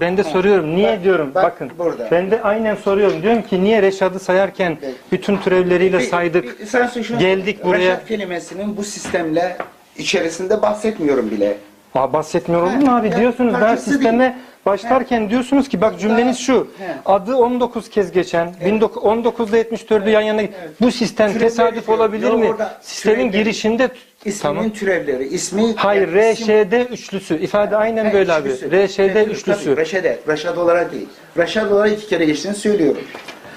Ben de soruyorum. Niye Bak, diyorum? bak bakın. burada. Ben de aynen soruyorum. Diyorum ki niye Reşad'ı sayarken Evet. bütün türevleriyle Bir- saydık. bir- sen şunu- geldik buraya. Reşat kelimesinin bu sistemle içerisinde bahsetmiyorum bile. Aa, bahsetmiyor He, mu abi? diyorsunuz daha sisteme başlarken diyorsunuz ki bak cümleniz şu. He. Adı 19 kez geçen, 19 19'da 74'ü yan yana. Bu sistem Türevleri tesadüf diyor. olabilir Yok, mi? orada Sistemin türevleri. girişinde İsminin tamam. türevleri, ismi... Hayır, yani isim- RŞD üçlüsü. İfade aynen böyle abi. RŞD Evet, üçlüsü. Tabii, Reşade, Reşad olarak değil. Reşad olarak iki kere geçtiğini söylüyorum.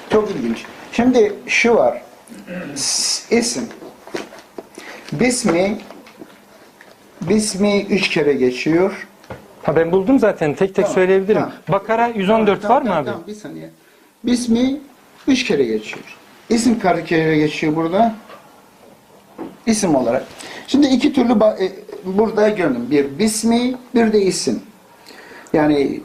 Çok ilginç. Şimdi şu var. S- İsim. Bismi Bismi üç kere geçiyor. Ha ben buldum zaten. Tek tek Tamam, söyleyebilirim. tamam. Bakara 114 Tamam, var mı tamam, abi? Tamam, bir saniye. Bismi üç kere geçiyor. İsim kaç kere geçiyor burada? İsim olarak. Şimdi iki türlü ba- e, burada gördüm. Bir bismi, bir de isim. Yani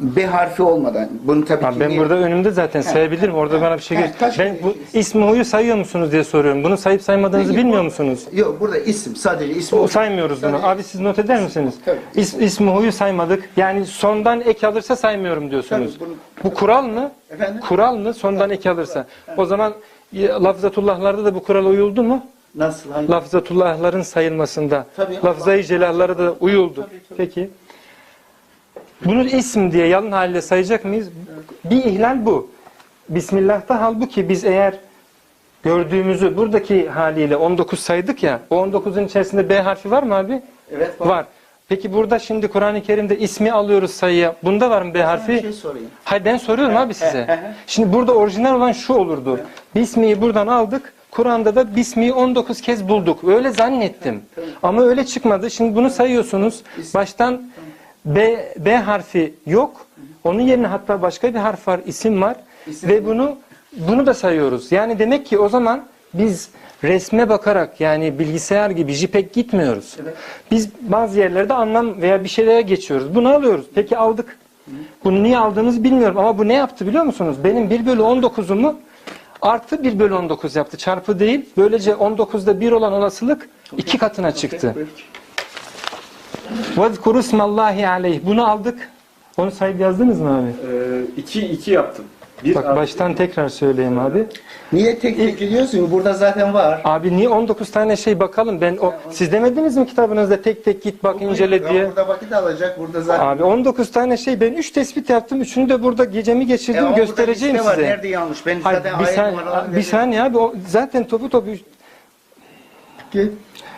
B harfi olmadan. Bunu tabii Ha, ki ben niye- burada önümde zaten sayabilirim. Orada bana bir şey he, Ben bu ismi huyu sayıyor musunuz diye soruyorum. Bunu sayıp saymadığınızı Peki, bilmiyor bu- musunuz? Yok burada isim. Sadece isim. O saymıyoruz bunu. Abi siz not eder misiniz? Tabii. İs, ismi huyu saymadık. Yani sondan ek alırsa saymıyorum diyorsunuz. Tabii, bunu- Bu kural mı? Efendim? Kural mı? Sondan ek alırsa. O zaman lafzatullahlarda da bu kurala uyuldu mu? Nasıl? Hangi? Lafzatullahların sayılmasında. Tabii. Lafzayı celahlara da uyuldu. Peki. Bunu isim diye yalın haliyle sayacak mıyız? Bir ihlal bu. Bismillah'ta halbuki biz eğer gördüğümüzü buradaki haliyle 19 saydık ya. O 19'un içerisinde B harfi var mı abi? Evet var. Var. Peki burada şimdi Kur'an-ı Kerim'de ismi alıyoruz sayıya. Bunda var mı B Bir harfi? şey sorayım. Hayır ben soruyorum abi size. Şimdi burada orijinal olan şu olurdu. Bismi'yi buradan aldık. Kur'an'da da Bismi'yi 19 kez bulduk. Öyle zannettim. Ama öyle çıkmadı. Şimdi bunu sayıyorsunuz. Baştan B, B harfi yok. Onun yerine hatta başka bir harf var, isim var. İsim Ve mi? bunu bunu da sayıyoruz. Yani demek ki o zaman biz resme bakarak yani bilgisayar gibi JPEG gitmiyoruz. Evet. Biz bazı yerlerde anlam veya bir şeylere geçiyoruz. Bunu alıyoruz. Peki aldık. Bunu niye aldığımızı bilmiyorum ama bu ne yaptı biliyor musunuz? Benim 1 bölü 19'umu artı 1 bölü 19 yaptı. Çarpı değil. Böylece 19'da 1 olan olasılık iki katına çıktı. Okey, وَذْكُرُ اسْمَ اللّٰهِ عَلَيْهِ Bunu aldık. Onu sayıp yazdınız mı abi? 2 2 yaptım. Bir Bak artı- baştan tekrar söyleyeyim abi. Niye tek tek gidiyorsun? Burada zaten var. Abi niye 19 tane şey bakalım? Ben o siz demediniz mi kitabınızda tek tek git bak incele Ya diye? Burada vakit alacak. Burada zaten. Abi 19 tane şey ben 3 tespit yaptım. Üçünü de burada gecemi E geçirdim ama burada göstereceğim liste var. size. Nerede yanlış? Ben Hayır, zaten bir, ayet saniye, numaralarını bir veriyorum. saniye abi o zaten topu topu Gel.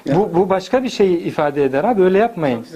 bu, bu başka bir şeyi ifade eder abi öyle yapmayın.